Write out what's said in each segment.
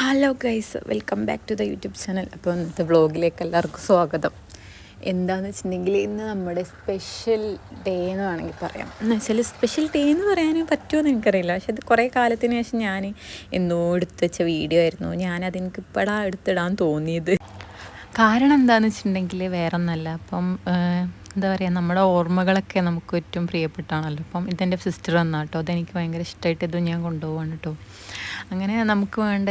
Hello guys welcome back to the YouTube channel അപ്പോൾ ഇന്നത്തെ വ്ളോഗിലേക്ക് എല്ലാവർക്കും സ്വാഗതം. എന്താണെന്ന് വെച്ചിട്ടുണ്ടെങ്കിൽ ഇന്ന് നമ്മുടെ സ്പെഷ്യൽ ഡേ എന്ന് വേണമെങ്കിൽ പറയാം. എന്ന് വെച്ചാൽ സ്പെഷ്യൽ ഡേ എന്ന് പറയാൻ പറ്റുമോ എന്ന് എനിക്കറിയില്ല. പക്ഷെ അത് കുറേ കാലത്തിന് ശേഷം ഞാൻ എന്നോ എടുത്ത് വെച്ച വീഡിയോ ആയിരുന്നു. ഞാനത് എനിക്ക് ഇപ്പോഴാ എടുത്തിടാൻ തോന്നിയത്. കാരണം എന്താണെന്ന് വെച്ചിട്ടുണ്ടെങ്കിൽ വേറെ ഒന്നല്ല അപ്പം എന്താ പറയുക നമ്മുടെ ഓർമ്മകളൊക്കെ നമുക്ക് ഏറ്റവും പ്രിയപ്പെട്ടാണല്ലോ. അപ്പം ഇതെന്റെ സിസ്റ്റർ വന്നാട്ടോ. അതെനിക്ക് ഭയങ്കര ഇഷ്ടമായിട്ട് ഇത് ഞാൻ കൊണ്ടുപോവാണ് കേട്ടോ അങ്ങനെ നമുക്ക് വേണ്ട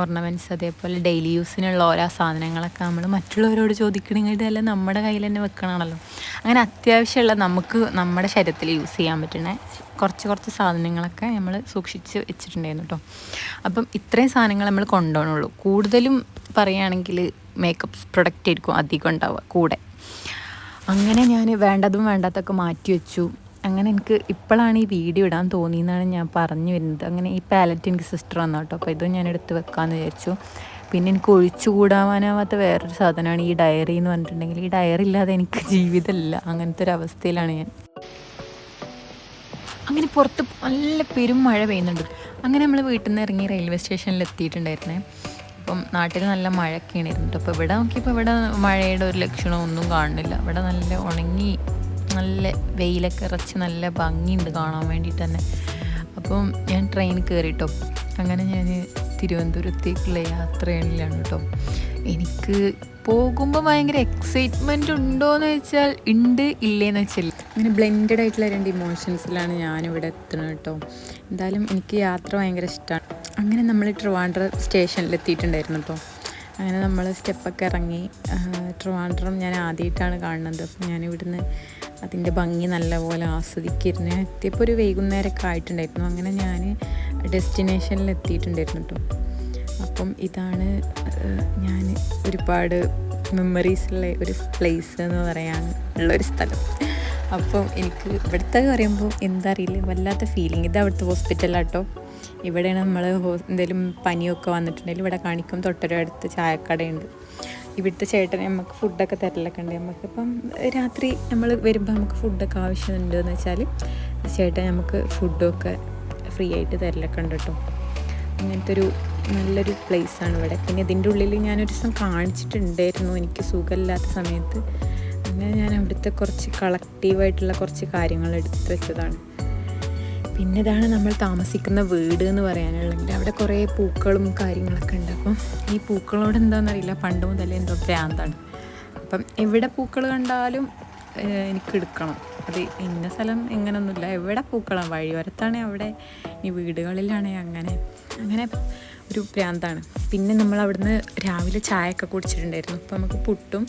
ഓർണമെന്റ്സ് അതേപോലെ ഡെയിലി യൂസിനുള്ള ഓരോ സാധനങ്ങളൊക്കെ നമ്മൾ മറ്റുള്ളവരോട് ചോദിക്കണമെങ്കിൽ നമ്മുടെ കയ്യിൽ തന്നെ വെക്കണമല്ലോ അങ്ങനെ അത്യാവശ്യമുള്ള നമുക്ക് നമ്മുടെ ശരീരത്തിൽ യൂസ് ചെയ്യാൻ പറ്റുന്ന കുറച്ച് കുറച്ച് സാധനങ്ങളൊക്കെ നമ്മൾ സൂക്ഷിച്ച് വെച്ചിട്ടുണ്ടായിരുന്നു കേട്ടോ അപ്പം ഇത്രയും സാധനങ്ങൾ നമ്മൾ കൊണ്ടുപോകണുള്ളൂ. കൂടുതലും പറയുകയാണെങ്കിൽ മേക്കപ്പ് പ്രൊഡക്റ്റ് ആയിരിക്കും അധികം ഉണ്ടാവുക കൂടെ. അങ്ങനെ ഞാൻ വേണ്ടതും വേണ്ടാത്തൊക്കെ മാറ്റി വെച്ചു. അങ്ങനെ എനിക്ക് ഇപ്പോഴാണ് ഈ വീഡിയോ ഇടാൻ തോന്നിയെന്നാണ് ഞാൻ പറഞ്ഞു വരുന്നത്. അങ്ങനെ ഈ പാലറ്റ് എനിക്ക് സിസ്റ്റർ വന്നു കേട്ടോ. അപ്പോൾ ഇതും ഞാൻ എടുത്ത് വെക്കാമെന്ന് വിചാരിച്ചു. പിന്നെ എനിക്ക് ഒഴിച്ചുകൂടാവാനാവാത്ത വേറൊരു സാധനമാണ് ഈ ഡയറി എന്ന് പറഞ്ഞിട്ടുണ്ടെങ്കിൽ ഈ ഡയറി ഇല്ലാതെ എനിക്ക് ജീവിതമില്ല. അങ്ങനത്തെ ഒരു അവസ്ഥയിലാണ് ഞാൻ. അങ്ങനെ പുറത്ത് നല്ല പെരും മഴ പെയ്യുന്നുണ്ട്. അങ്ങനെ നമ്മൾ വീട്ടിൽ നിന്ന് ഇറങ്ങി റെയിൽവേ സ്റ്റേഷനിൽ എത്തിയിട്ടുണ്ടായിരുന്നേ. അപ്പം നാട്ടിൽ നല്ല മഴയൊക്കെയാണ് ഇരുന്നിട്ട് അപ്പോൾ ഇവിടെ നോക്കിയപ്പോൾ ഇവിടെ മഴയുടെ ഒരു ലക്ഷണമൊന്നും കാണുന്നില്ല. ഇവിടെ നല്ല ഉണങ്ങി നല്ല വെയിലൊക്കെ ഇറച്ച് നല്ല ഭംഗിയുണ്ട് കാണാൻ വേണ്ടിയിട്ട് തന്നെ. അപ്പം ഞാൻ ട്രെയിൻ കയറിട്ടോ അങ്ങനെ ഞാൻ തിരുവനന്തപുരത്തേക്കുള്ള യാത്രയിലാണ് കേട്ടോ. എനിക്ക് പോകുമ്പോൾ ഭയങ്കര എക്സൈറ്റ്മെന്റ് ഉണ്ടോ എന്ന് വെച്ചാൽ ഉണ്ട് ഇല്ലേന്ന് വെച്ചാൽ അങ്ങനെ ബ്ലെൻഡഡ് ആയിട്ടുള്ള രണ്ട് ഇമോഷൻസിലാണ് ഞാനിവിടെ എത്തുന്നത് കേട്ടോ. എന്തായാലും എനിക്ക് യാത്ര ഭയങ്കര ഇഷ്ടമാണ് അങ്ങനെ നമ്മൾ ട്രിവാൻഡ്ര സ്റ്റേഷനിൽ എത്തിയിട്ടുണ്ടായിരുന്നു കേട്ടോ. അങ്ങനെ നമ്മൾ സ്റ്റെപ്പൊക്കെ ഇറങ്ങി ട്രിവാൻഡ്രം ഞാൻ ആദ്യമായിട്ടാണ് കാണുന്നത്. അപ്പം ഞാൻ ഇവിടുന്ന് അതിന്റെ ഭംഗി നല്ലപോലെ ആസ്വദിക്കിരുന്നു എത്തിയപ്പോൾ ഒരു വൈകുന്നേരമൊക്കെ ആയിട്ടുണ്ടായിരുന്നു. അങ്ങനെ ഞാൻ ഡെസ്റ്റിനേഷനിൽ എത്തിയിട്ടുണ്ടായിരുന്നു കേട്ടോ. അപ്പം ഇതാണ് ഞാൻ ഒരുപാട് മെമ്മറീസുള്ള ഒരു പ്ലേസ് എന്ന് പറയാൻ ഉള്ളൊരു സ്ഥലം. അപ്പം എനിക്ക് ഇവിടുത്തെ പറയുമ്പോൾ എന്താ അറിയില്ല വല്ലാത്ത ഫീലിംഗ് ഇത് അവിടുത്തെ ഹോസ്പിറ്റലാട്ടോ ഇവിടെയാണ് നമ്മൾ എന്തെങ്കിലും പനിയൊക്കെ വന്നിട്ടുണ്ടെങ്കിൽ ഇവിടെ കാണിക്കും. തൊട്ടൊരടുത്ത് ചായക്കടയുണ്ട്. ഇവിടുത്തെ ചേട്ടൻ നമുക്ക് ഫുഡൊക്കെ തരലൊക്കെ ഉണ്ട് നമുക്കിപ്പം രാത്രി നമ്മൾ വരുമ്പോൾ നമുക്ക് ഫുഡൊക്കെ ആവശ്യമുണ്ട് എന്ന് വെച്ചാൽ ചേട്ടൻ നമുക്ക് ഫുഡൊക്കെ ഫ്രീ ആയിട്ട് തരലൊക്കെ ഉണ്ട് കേട്ടോ. അങ്ങനത്തെ ഒരു നല്ലൊരു പ്ലേസാണ് ഇവിടെ. പിന്നെ ഇതിന്റെ ഉള്ളിൽ ഞാനൊരു ദിവസം കാണിച്ചിട്ടുണ്ടായിരുന്നു. എനിക്ക് സുഖമില്ലാത്ത സമയത്ത്. അങ്ങനെ ഞാൻ അവിടുത്തെ കുറച്ച് കളക്റ്റീവായിട്ടുള്ള കുറച്ച് കാര്യങ്ങൾ എടുത്തു വെച്ചതാണ്. പിന്നെ ഇതാണ് നമ്മൾ താമസിക്കുന്ന വീട് എന്ന് പറയാനുള്ളത് അവിടെ കുറേ പൂക്കളും കാര്യങ്ങളൊക്കെ ഉണ്ട്. അപ്പം ഈ പൂക്കളോട് എന്താണെന്നറിയില്ല. പണ്ട് മുതലേ എന്തോ ഭ്രാന്താണ്. അപ്പം എവിടെ പൂക്കൾ കണ്ടാലും എനിക്ക് എടുക്കണം. അത് ഇന്ന സ്ഥലം ഇങ്ങനൊന്നുമില്ല എവിടെ പൂക്കളാണ്? വഴിയോരത്താണ് അവിടെ ഈ വീടുകളിലാണെങ്കിൽ അങ്ങനെ. അങ്ങനെ ഒരു ഭ്രാന്താണ്. പിന്നെ നമ്മൾ അവിടുന്ന് രാവിലെ ചായയൊക്കെ കുടിച്ചിട്ടുണ്ടായിരുന്നു. അപ്പോൾ നമുക്ക് പുട്ടും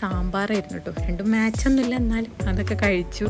സാമ്പാറായിരുന്നു കേട്ടോ. രണ്ടും മാച്ചൊന്നുമില്ല എന്നാൽ അതൊക്കെ കഴിച്ചു.